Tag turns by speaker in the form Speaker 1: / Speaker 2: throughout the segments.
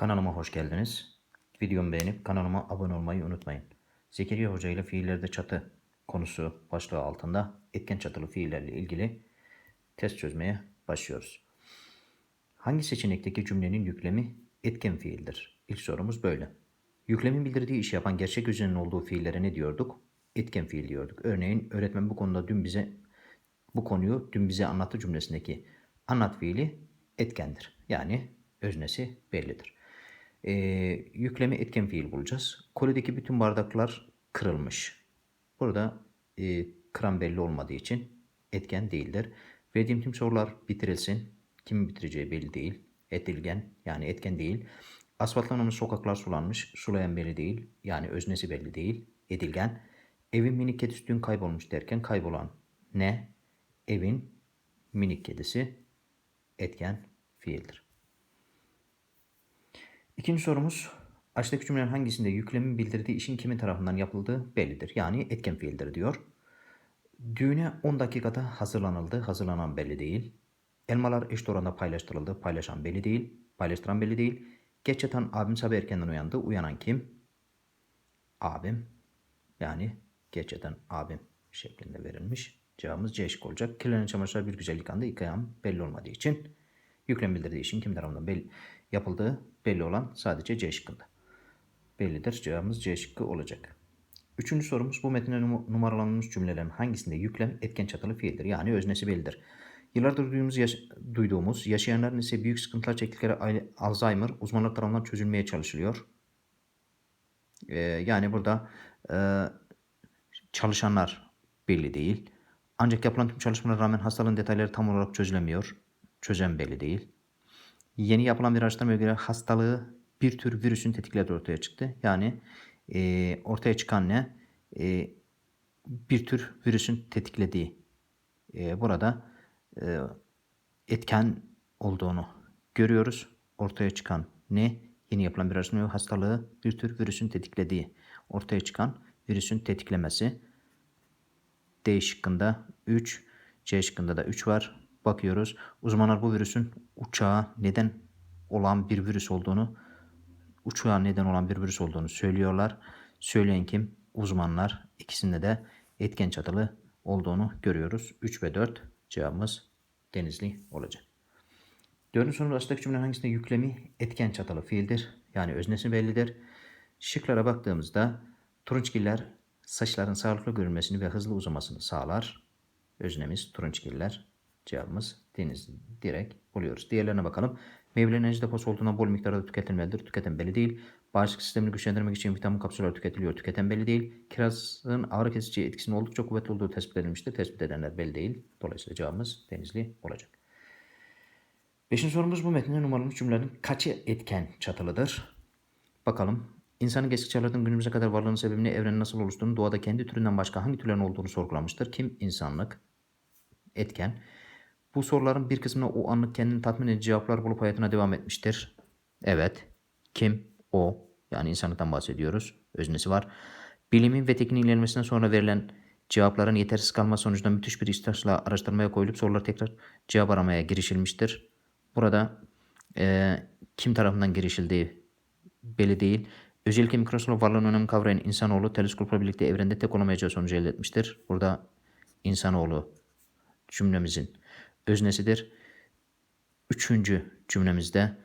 Speaker 1: Kanalıma hoş geldiniz. Videomu beğenip kanalıma abone olmayı unutmayın. Zekeriya Hoca ile fiillerde çatı konusu başlığı altında etken çatılı fiillerle ilgili test çözmeye başlıyoruz. Hangi seçenekteki cümlenin yüklemi etken fiildir? İlk sorumuz böyle. Yüklemin bildirdiği işi yapan gerçek özelliğinin olduğu fiillere ne diyorduk? Etken fiil diyorduk. Örneğin öğretmen bu konuda dün bize bu konuyu dün bize anlattı cümlesindeki anlat fiili etkendir. Yani öznesi bellidir. Ee, yüklemi etken fiil bulacağız. Koledeki bütün bardaklar kırılmış. Burada e, kıran belli olmadığı için etken değildir. Verdiğim tüm sorular bitirilsin. Kimin bitireceği belli değil. Etilgen yani etken değil. Asfaltlanmış sokaklar sulanmış. Sulayan belli değil. Yani öznesi belli değil. Edilgen. Evin minik kedisi dün kaybolmuş derken kaybolan ne? Evin minik kedisi etken fiildir. İkinci sorumuz aşağıdaki cümlelerin hangisinde yüklemin bildirdiği işin kimin tarafından yapıldığı bellidir. Yani etken fiildir diyor. Düğüne 10 dakikada hazırlanıldı. Hazırlanan belli değil. Elmalar eşit oranda paylaştırıldı. Paylaşan belli değil. Paylaştıran belli değil. Geç yatan abim sabah erkenden uyandı. Uyanan kim? Abim. Yani geç yatan abim şeklinde verilmiş. Cevabımız C şık olacak. Kirlenen çamaşırlar bir güzel yıkandı. Yıkayan belli olmadığı için yüklem bildirdiği işin kim tarafından belli, yapıldığı belli olan sadece C şıkkında. Bellidir. Cevabımız C şıkkı olacak. Üçüncü sorumuz bu metne num- numaralanmış cümlelerin hangisinde yüklem etken çatılı fiildir? Yani öznesi bellidir. Yıllardır duyduğumuz, yaş- duyduğumuz yaşayanların ise büyük sıkıntılar çektikleri Al- Alzheimer uzmanlar tarafından çözülmeye çalışılıyor. Ee, yani burada e, çalışanlar belli değil. Ancak yapılan tüm çalışmalara rağmen hastalığın detayları tam olarak çözülemiyor. Çözen belli değil. Yeni yapılan bir araştırmaya göre hastalığı bir tür virüsün tetiklediği ortaya çıktı. Yani e, ortaya çıkan ne? E, bir tür virüsün tetiklediği. E, burada e, etken olduğunu görüyoruz. Ortaya çıkan ne? Yeni yapılan bir araştırma hastalığı bir tür virüsün tetiklediği. Ortaya çıkan virüsün tetiklemesi. D şıkkında 3, C şıkkında da 3 var. Bakıyoruz. Uzmanlar bu virüsün uçağa neden olan bir virüs olduğunu, uçağa neden olan bir virüs olduğunu söylüyorlar. Söyleyen kim? Uzmanlar. İkisinde de etken çatılı olduğunu görüyoruz. 3 ve 4 cevabımız Denizli olacak. Dördüncü sorunun aşağıdaki cümlenin hangisinde yüklemi etken çatılı fiildir? Yani öznesi bellidir. Şıklara baktığımızda turunçgiller saçların sağlıklı görünmesini ve hızlı uzamasını sağlar. Öznemiz turunçgiller. Cevabımız deniz direkt buluyoruz. Diğerlerine bakalım. Meyvelerin enerji deposu olduğundan bol miktarda tüketilmelidir. Tüketen belli değil. Bağışıklık sistemini güçlendirmek için vitamin kapsülleri tüketiliyor. Tüketen belli değil. Kirazın ağrı kesici etkisinin oldukça kuvvetli olduğu tespit edilmiştir. Tespit edenler belli değil. Dolayısıyla cevabımız denizli olacak. Beşinci sorumuz bu metninde numaralı cümlelerin kaçı etken çatılıdır? Bakalım. İnsanın eski çağlardan günümüze kadar varlığının sebebini, evrenin nasıl oluştuğunu, doğada kendi türünden başka hangi türlerin olduğunu sorgulamıştır. Kim? İnsanlık. Etken. Bu soruların bir kısmına o anlık kendini tatmin edici cevaplar bulup hayatına devam etmiştir. Evet. Kim? O. Yani insanlıktan bahsediyoruz. Öznesi var. Bilimin ve tekniğin ilerlemesinden sonra verilen cevapların yetersiz kalması sonucunda müthiş bir ihtiyaçla araştırmaya koyulup sorular tekrar cevap aramaya girişilmiştir. Burada eee, kim tarafından girişildiği belli değil. Özellikle mikroskop varlığının önemini kavrayan insanoğlu teleskopla birlikte evrende tek olamayacağı sonucu elde etmiştir. Burada insanoğlu cümlemizin öznesidir. Üçüncü cümlemizde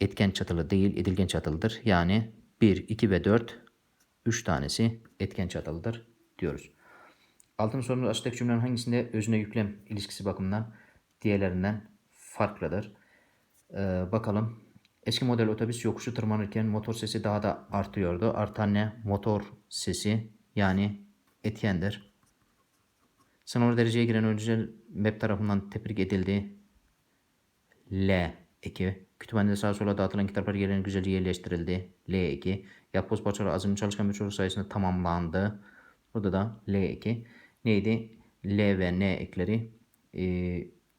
Speaker 1: etken çatılı değil, edilgen çatılıdır. Yani 1, 2 ve 4, 3 tanesi etken çatılıdır diyoruz. Altıncı sorumuz aşağıdaki cümlelerin hangisinde özne yüklem ilişkisi bakımından diğerlerinden farklıdır? Ee, bakalım. Eski model otobüs yokuşu tırmanırken motor sesi daha da artıyordu. Artan ne? Motor sesi yani etkendir. Sınavlı dereceye giren öğrenciler MEP tarafından tebrik edildi. L 2. Kütüphanede sağa sola dağıtılan kitaplar yerine güzelce yerleştirildi. L 2. Yapboz parçaları azimli çalışkan bir çocuk sayesinde tamamlandı. Burada da L 2. Neydi? L ve N ekleri e,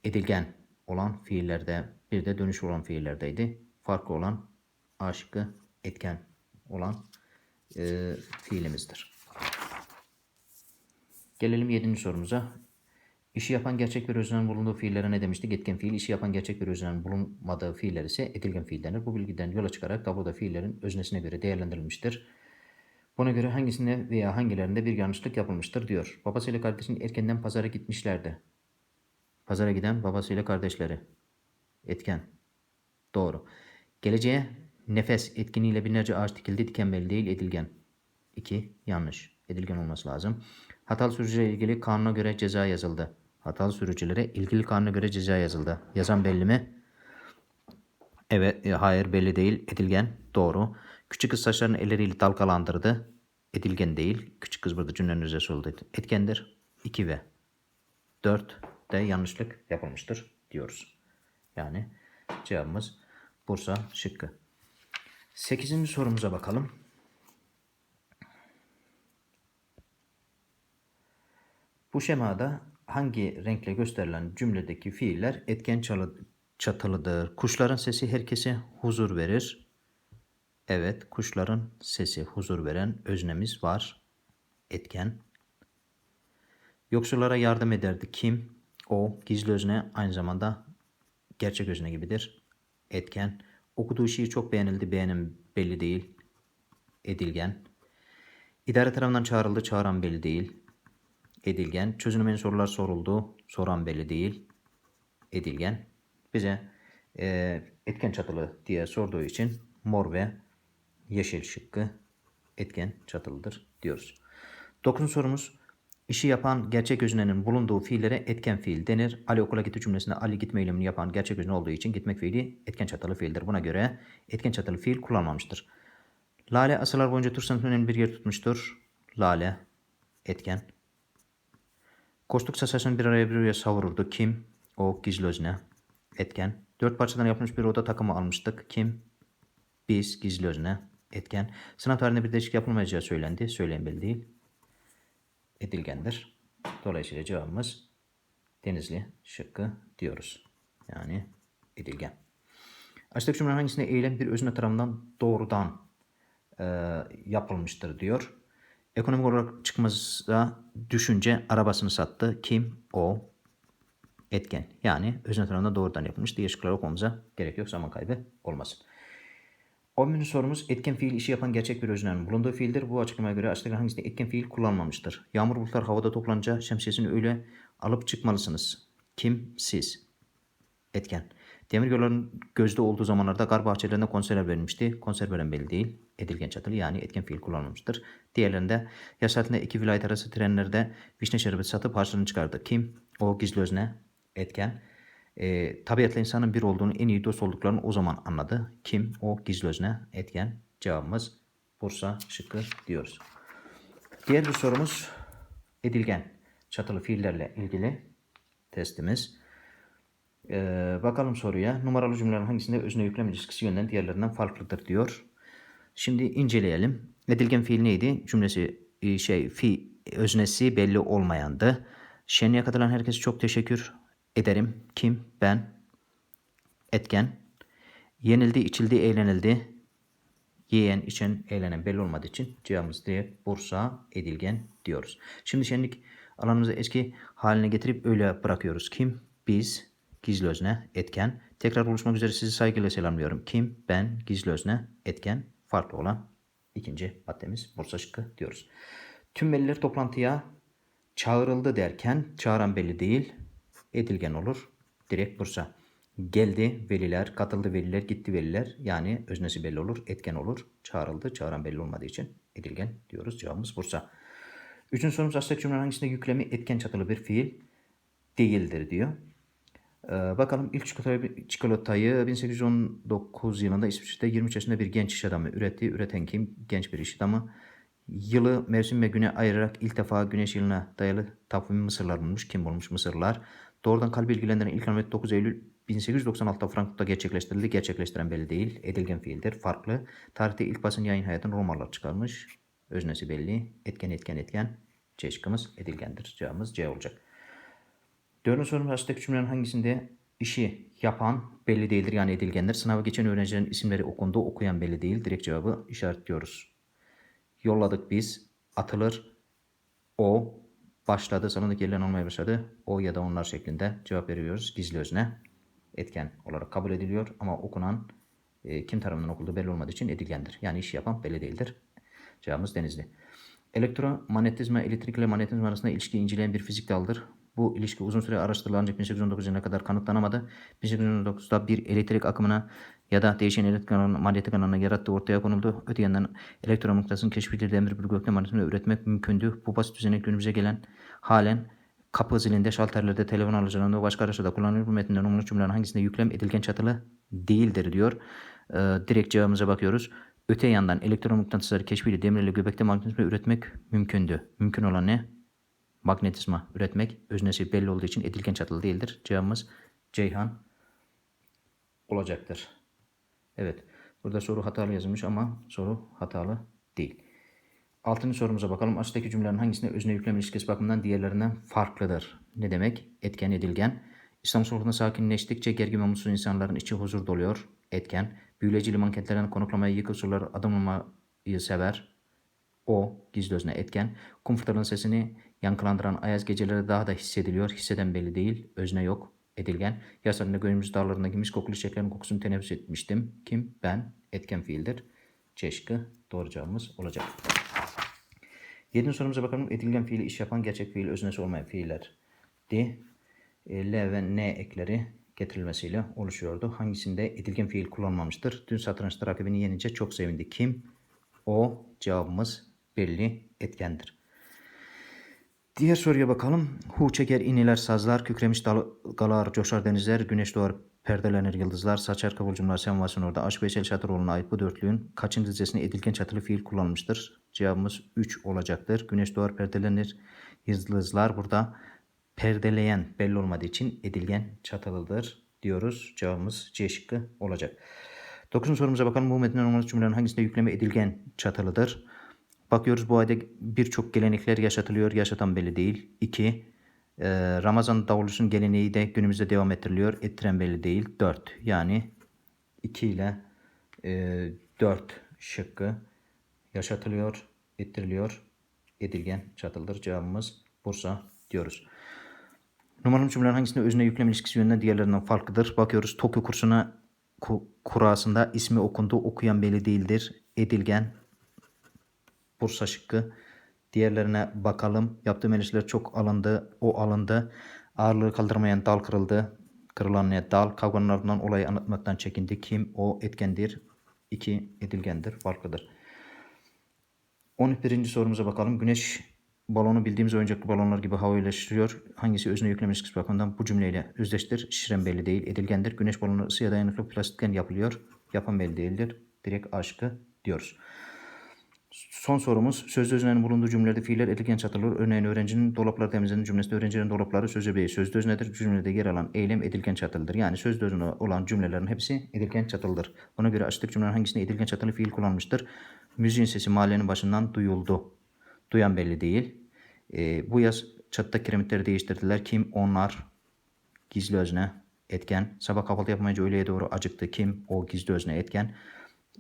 Speaker 1: edilgen olan fiillerde bir de dönüş olan fiillerdeydi. Farklı olan A şıkkı etken olan e, fiilimizdir. Gelelim 7. sorumuza. İşi yapan gerçek bir öznenin bulunduğu fiillere ne demiştik? Etken fiil. İşi yapan gerçek bir öznenin bulunmadığı fiiller ise edilgen fiil denir. Bu bilgiden yola çıkarak tabloda fiillerin öznesine göre değerlendirilmiştir. Buna göre hangisinde veya hangilerinde bir yanlışlık yapılmıştır diyor. Babasıyla kardeşin erkenden pazara gitmişlerdi. Pazara giden babasıyla kardeşleri. Etken. Doğru. Geleceğe nefes etkiniyle binlerce ağaç dikildi. Diken belli değil edilgen. 2. Yanlış. Edilgen olması lazım. Hatalı sürücüyle ilgili kanuna göre ceza yazıldı. Hatalı sürücülere ilgili kanuna göre ceza yazıldı. Yazan belli mi? Evet, e, hayır belli değil. Edilgen. Doğru. Küçük kız saçlarını elleriyle dalgalandırdı. Edilgen değil. Küçük kız burada cümlenin üzerisi oldu. Etkendir. 2 ve 4 de yanlışlık yapılmıştır diyoruz. Yani cevabımız Bursa şıkkı. 8. sorumuza bakalım. Bu şemada hangi renkle gösterilen cümledeki fiiller etken çatılıdır? Kuşların sesi herkese huzur verir. Evet, kuşların sesi huzur veren öznemiz var. Etken. Yoksullara yardım ederdi. Kim? O. Gizli özne aynı zamanda gerçek özne gibidir. Etken. Okuduğu şiir çok beğenildi. Beğenim belli değil. Edilgen. İdare tarafından çağrıldı. Çağıran belli değil. Edilgen. Çözülmeyen sorular soruldu. Soran belli değil. Edilgen. Bize e, etken çatılı diye sorduğu için mor ve yeşil şıkkı etken çatılıdır diyoruz. Dokuzuncu sorumuz. İşi yapan gerçek öznenin bulunduğu fiillere etken fiil denir. Ali okula gitti cümlesinde Ali gitme eylemini yapan gerçek özne olduğu için gitmek fiili etken çatılı fiildir. Buna göre etken çatılı fiil kullanmamıştır. Lale asırlar boyunca Türk sanatının bir yer tutmuştur. Lale etken. Koştuk sasasını bir araya bir araya savururdu. Kim? O gizli. Etken. Dört parçadan yapılmış bir oda takımı almıştık. Kim? Biz gizli. Etken. Sınav tarihinde bir değişiklik yapılmayacağı söylendi. Söyleyen belli değil. Edilgendir. Dolayısıyla cevabımız Denizli şıkkı diyoruz. Yani edilgen. Aşağıdaki cümlenin hangisinde eylem bir özne tarafından doğrudan e, yapılmıştır diyor. Ekonomik olarak çıkmazsa düşünce arabasını sattı. Kim? O. Etken. Yani özne tarafından doğrudan yapılmış. Diğer şıkları okumamıza gerek yok. Zaman kaybı olmasın. 11. sorumuz etken fiil işi yapan gerçek bir öznenin bulunduğu fiildir. Bu açıklamaya göre aşağıdaki hangisinde etken fiil kullanmamıştır? Yağmur bulutlar havada toplanınca şemsiyesini öyle alıp çıkmalısınız. Kim? Siz. Etken. Demir yolların gözde olduğu zamanlarda gar bahçelerinde konserler verilmişti. Konser veren belli değil. Edilgen çatılı yani etken fiil kullanılmıştır. Diğerlerinde yaz saatinde iki vilayet arası trenlerde vişne şerbeti satıp harçlığını çıkardı. Kim? O gizli özne. Etken. E, tabiatla insanın bir olduğunu en iyi dost olduklarını o zaman anladı. Kim? O gizli özne. Etken. Cevabımız Bursa şıkkı diyoruz. Diğer bir sorumuz edilgen çatılı fiillerle ilgili testimiz. Ee, bakalım soruya. Numaralı cümlelerin hangisinde özne yüklem ilişkisi yönden diğerlerinden farklıdır diyor. Şimdi inceleyelim. Edilgen fiil neydi? Cümlesi e, şey fi öznesi belli olmayandı. Şenliğe katılan herkese çok teşekkür ederim. Kim? Ben. Etken. Yenildi, içildi, eğlenildi. Yiyen, içen, eğlenen belli olmadığı için cevabımız direkt Bursa, Edilgen diyoruz. Şimdi şenlik alanımızı eski haline getirip öyle bırakıyoruz. Kim? Biz, gizli özne, etken. Tekrar buluşmak üzere sizi saygıyla selamlıyorum. Kim? Ben, gizli özne, etken. Farklı olan ikinci maddemiz Bursa şıkkı diyoruz. Tüm veliler toplantıya çağrıldı derken çağıran belli değil. Edilgen olur. Direkt Bursa. Geldi veliler, katıldı veliler, gitti veliler. Yani öznesi belli olur, etken olur. Çağrıldı, çağıran belli olmadığı için edilgen diyoruz. Cevabımız Bursa. Üçüncü sorumuz aslında cümlenin hangisinde yüklemi etken çatılı bir fiil değildir diyor. Ee, bakalım ilk çikolatayı, çikolatayı 1819 yılında İsviçre'de 23 yaşında bir genç iş adamı üretti. Üreten kim? Genç bir iş adamı. Yılı mevsim ve güne ayırarak ilk defa güneş yılına dayalı takvimi Mısırlar bulmuş. Kim bulmuş Mısırlar? Doğrudan kalbi ilgilendiren ilk ameliyat 9 Eylül 1896'da Frankfurt'ta gerçekleştirildi. Gerçekleştiren belli değil. Edilgen fiildir. Farklı. Tarihte ilk basın yayın hayatını Romalılar çıkarmış. Öznesi belli. Etken etken etken. C şıkkımız edilgendir. Cevabımız C olacak. Dördüncü sorumuz aşağıdaki cümlelerin hangisinde işi yapan belli değildir yani edilgendir. Sınava geçen öğrencilerin isimleri okundu. Okuyan belli değil. Direkt cevabı işaretliyoruz. Yolladık biz. Atılır. O. başladı. Salondaki yerlerin olmaya başladı. O ya da onlar şeklinde cevap veriyoruz. Gizli özne etken olarak kabul ediliyor ama okunan e, kim tarafından okulduğu belli olmadığı için edilgendir. Yani iş yapan belli değildir. Cevabımız Denizli. Elektromanyetizma, elektrik ile manyetizma arasında ilişkiyi inceleyen bir fizik dalıdır. Bu ilişki uzun süre araştırıldı ancak 1819 yılına kadar kanıtlanamadı. 1819'da bir elektrik akımına ya da değişen elektrik alanı, manyetik alanına yarattığı ortaya konuldu. Öte yandan elektromagnetismin keşfedildiği demir bir gökte manyetizma üretmek mümkündü. Bu basit düzenek günümüze gelen halen kapı zilinde, şalterlerde, telefon alıcılarında başka araçlarda kullanılır. Bu metinde numaralı cümlelerin hangisinde yüklem edilgen çatılı değildir diyor. Ee, direkt cevabımıza bakıyoruz. Öte yandan elektromagnetisleri keşfiyle demirle göbekte magnetizma üretmek mümkündü. Mümkün olan ne? Magnetizma üretmek öznesi belli olduğu için edilgen çatılı değildir. Cevabımız Ceyhan olacaktır. Evet. Burada soru hatalı yazılmış ama soru hatalı değil. Altıncı sorumuza bakalım. Aşağıdaki cümlelerin hangisinde özne yüklem ilişkisi bakımından diğerlerinden farklıdır? Ne demek? Etken edilgen. İstanbul sokakında sakinleştikçe gergin ve mutsuz insanların içi huzur doluyor. Etken. Büyüleyici liman kentlerden konaklamayı yıkık surları adımlamayı sever. O gizli özne etken. Kum sesini yankılandıran ayaz geceleri daha da hissediliyor. Hisseden belli değil. Özne yok. Edilgen. Yaz ayında günümüz dağlarındaki mis kokulu çiçeklerin kokusunu teneffüs etmiştim. Kim? Ben. Etken fiildir. Şıkkı doğru cevabımız olacak. Yedinci sorumuza bakalım. Edilgen fiili iş yapan gerçek fiil öznesi olmayan fiiller. D. E, L ve N ekleri getirilmesiyle oluşuyordu. Hangisinde edilgen fiil kullanmamıştır? Dün satrançta rakibini yenince çok sevindi. Kim? O. Cevabımız belli etkendir. Diğer soruya bakalım. Hu çeker iniler sazlar, kükremiş dalgalar, coşar denizler, güneş doğar perdelenir yıldızlar, saçar kıvılcımlar sen varsın orada. Aşk Veysel Çatıroğlu'na ait bu dörtlüğün kaçıncı dizesinde edilgen çatılı fiil kullanılmıştır? Cevabımız 3 olacaktır. Güneş doğar perdelenir yıldızlar burada perdeleyen belli olmadığı için edilgen çatılıdır diyoruz. Cevabımız C şıkkı olacak. Dokuzuncu sorumuza bakalım. Bu metnin numaralı cümlelerin hangisinde yükleme edilgen çatılıdır? Bakıyoruz bu ayda birçok gelenekler yaşatılıyor. Yaşatan belli değil. 2. Ramazan davulusun geleneği de günümüzde devam ettiriliyor. Ettiren belli değil. 4. Yani 2 ile e, 4 şıkkı yaşatılıyor, ettiriliyor. Edilgen çatılıdır. Cevabımız Bursa diyoruz. Numaralı cümlelerin hangisinde özne yüklem ilişkisi yönünden diğerlerinden farklıdır? Bakıyoruz Tokyo kursuna ku, kurasında ismi okundu. Okuyan belli değildir. Edilgen Bursa şıkkı. Diğerlerine bakalım. Yaptığım eleştiriler çok alındı. O alındı. Ağırlığı kaldırmayan dal kırıldı. Kırılan ne dal. Kavganın ardından olayı anlatmaktan çekindi. Kim? O etkendir. 2 edilgendir. Farklıdır. 11. sorumuza bakalım. Güneş balonu bildiğimiz oyuncaklı balonlar gibi havayla şişiriyor. Hangisi özne yüklem ilişkisi bakımından bu cümleyle özdeştir. Şişiren belli değil. Edilgendir. Güneş balonu ısıya dayanıklı plastikten yapılıyor. Yapan belli değildir. Direkt aşkı diyoruz. Son sorumuz sözlü öznenin bulunduğu cümlede fiiller edilgen çatılır. Örneğin öğrencinin dolapları temizlediği cümlesinde öğrencilerin dolapları sözlü beyi sözlü öznedir. Cümlede yer alan eylem edilgen çatılıdır. Yani sözlü özne olan cümlelerin hepsi edilgen çatılıdır. Buna göre açtık cümlelerin hangisinde edilgen çatılı fiil kullanmıştır? Müziğin sesi mahallenin başından duyuldu. Duyan belli değil. Ee, bu yaz çatıda kiremitleri değiştirdiler. Kim? Onlar. Gizli özne etken. Sabah kahvaltı yapmayınca öğleye doğru acıktı. Kim? O gizli özne etken.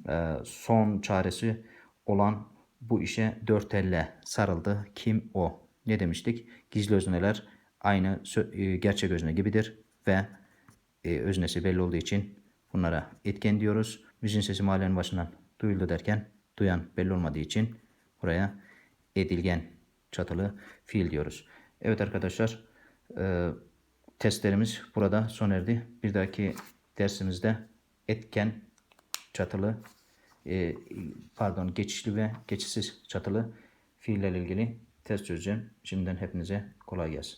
Speaker 1: Ee, son çaresi olan bu işe dört elle sarıldı. Kim o? Ne demiştik? Gizli özneler aynı e, gerçek özne gibidir ve e, öznesi belli olduğu için bunlara etken diyoruz. Müziğin sesi mahallenin başından duyuldu derken duyan belli olmadığı için buraya edilgen çatılı fiil diyoruz. Evet arkadaşlar e, testlerimiz burada son erdi. Bir dahaki dersimizde etken çatılı e, pardon geçişli ve geçişsiz çatılı fiillerle ilgili test çözeceğim. Şimdiden hepinize kolay gelsin.